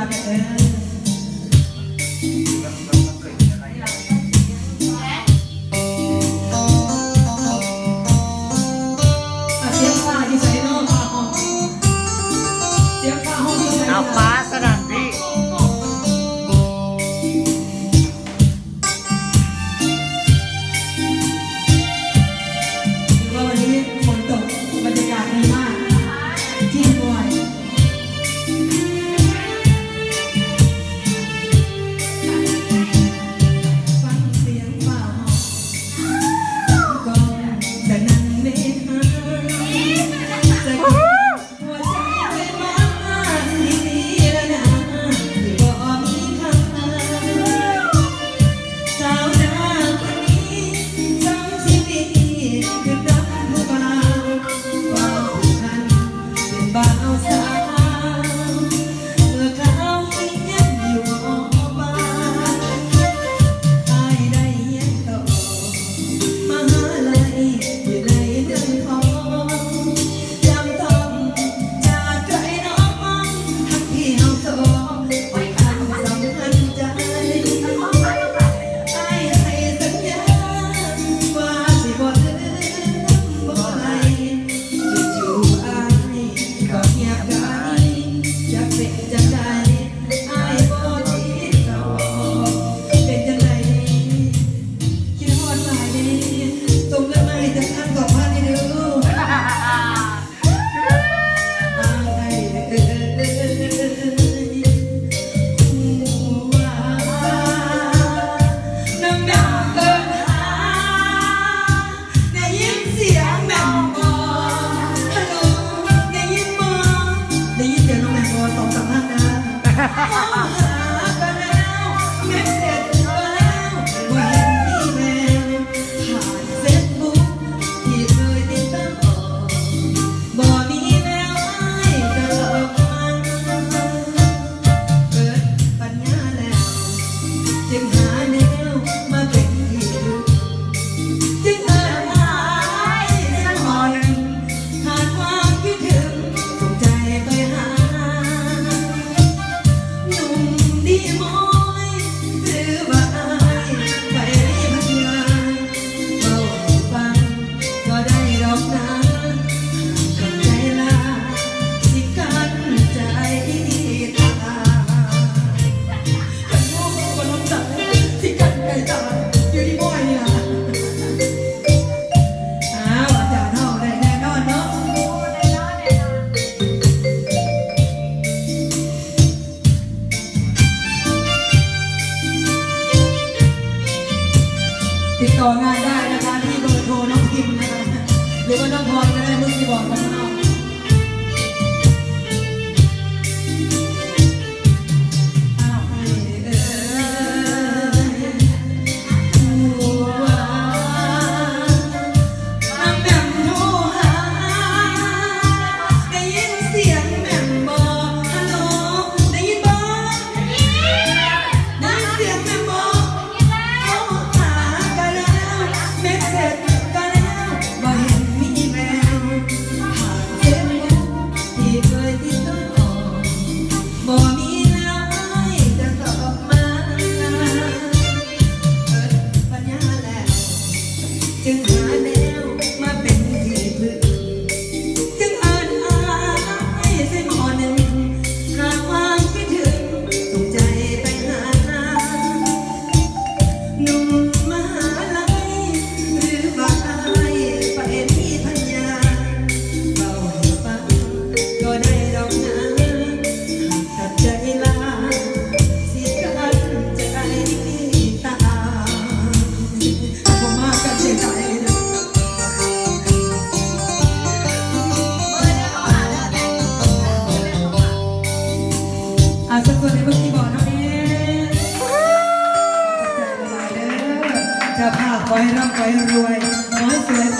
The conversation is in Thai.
like an Ha ha ha! ต่องานได้นะคะที่เบอร์โทรน้องพิมนะคะหรือว่าน้องพรก็ได้เมื่อกี้บอกนะค Bayram bayram yuvay. Nasıl?